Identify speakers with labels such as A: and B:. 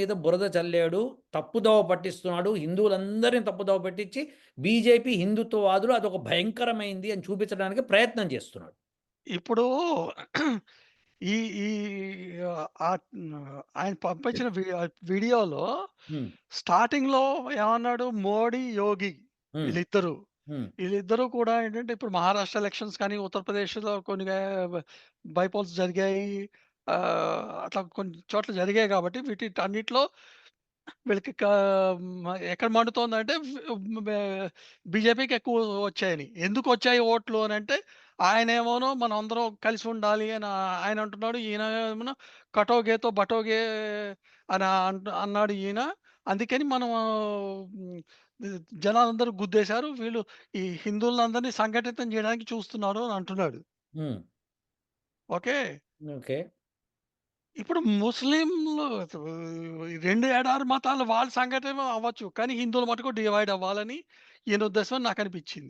A: మీద బురద చల్లాడు. తప్పుదోవ పట్టిస్తున్నాడు. హిందువులందరిని తప్పుదోవ పట్టించి బీజేపీ హిందుత్వవాదులు అదొక భయంకరమైంది అని చూపించడానికి ప్రయత్నం చేస్తున్నాడు.
B: ఇప్పుడు ఈ ఈ ఆయన పంపించిన వీడియోలో
A: హ్మ్.
B: స్టార్టింగ్‌లో ఏమన్నాడు? మోడీ, యోగి. వీళ్ళిద్దరూ. వీళ్ళిద్దరూ కూడా ఏంటంటే ఇప్పుడు మహారాష్ట్ర ఎలక్షన్స్ కానీ, ఉత్తరప్రదేశ్‌లో కొన్ని బ బైపోల్స్ జరిగాయి. ఆహ్, అట్లా కొన్ని చోట్ల జరిగాయి కాబట్టి వీటిటన్నిటిలో వీళ్ళకి కా ఎక్కడ మండుతోందంటే బే బీజేపీకి ఎక్కువ వచ్చాయని. ఎందుకొచ్చాయి ఓట్లు అనంటే ఆయనేమోను మనందరం కలిసి ఉండాలి అని ఆయన అంటున్నాడు. ఈయన ఏమోను కటోగేతో బటోగే అని అంట్ అన్నాడు ఈయన. అందుకని మనం హ్మ్, జనాలందరూ గుద్దేశారు. వీళ్ళు ఈ హిందువులందరినీ సంఘటితం చేయడానికి చూస్తున్నారు అని అంటున్నాడు.
A: హ్మ్.
B: ఓకే.
A: ఓకే.
B: ఇప్పుడు ముస్లింలు 2 ఎడారి మతాలు వాళ్ళు సంఘటన అవ్వచ్చు. కానీ హిందువులు మటుకు డివైడ్ అవ్వాలని ఈయన ఉద్దేశం అని నాకనిపించింది.